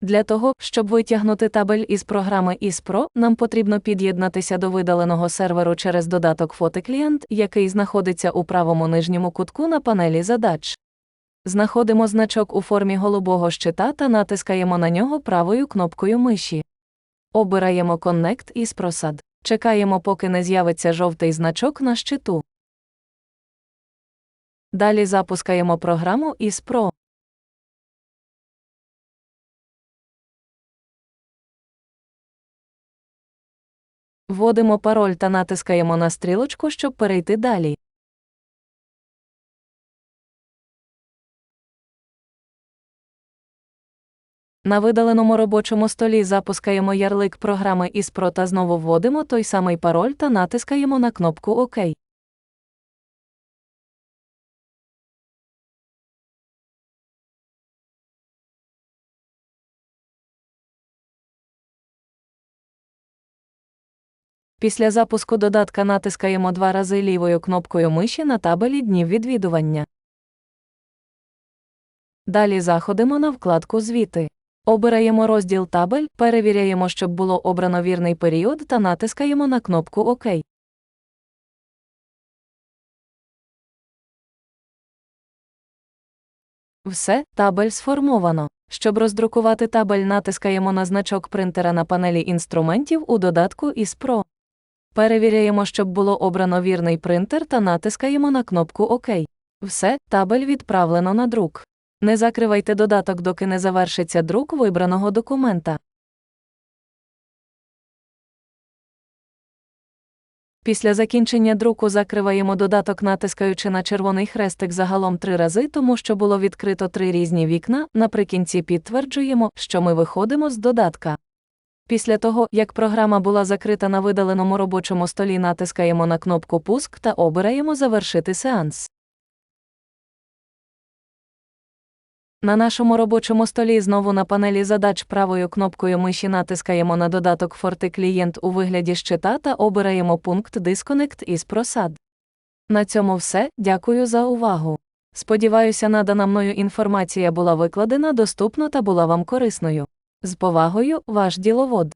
Для того, щоб витягнути табель із програми ISPRO, нам потрібно під'єднатися до видаленого серверу через додаток фотоклієнт, який знаходиться у правому нижньому кутку на панелі задач. Знаходимо значок у формі голубого щита та натискаємо на нього правою кнопкою миші. Обираємо Connect із просад. Чекаємо, поки не з'явиться жовтий значок на щиту. Далі запускаємо програму ISPRO. Вводимо пароль та натискаємо на стрілочку, щоб перейти далі. На видаленому робочому столі запускаємо ярлик програми ISPRO та знову вводимо той самий пароль та натискаємо на кнопку ОК. Після запуску додатка натискаємо два рази лівою кнопкою миші на табелі днів відвідування. Далі заходимо на вкладку Звіти. Обираємо розділ табель, перевіряємо, щоб було обрано вірний період та натискаємо на кнопку ОК. Все, табель сформовано. Щоб роздрукувати табель, натискаємо на значок принтера на панелі інструментів у додатку ISPRO. Перевіряємо, щоб було обрано вірний принтер та натискаємо на кнопку ОК. Все, табель відправлено на друк. Не закривайте додаток, доки не завершиться друк вибраного документа. Після закінчення друку закриваємо додаток, натискаючи на червоний хрестик загалом три рази, тому що було відкрито три різні вікна. Наприкінці підтверджуємо, що ми виходимо з додатка. Після того, як програма була закрита на видаленому робочому столі, натискаємо на кнопку Пуск та обираємо Завершити сеанс. На нашому робочому столі знову на панелі задач правою кнопкою миші натискаємо на додаток Форти клієнт у вигляді щита та обираємо пункт Disconnect із просад. На цьому все. Дякую за увагу. Сподіваюся, надана мною інформація була викладена доступно та була вам корисною. З повагою, ваш діловод.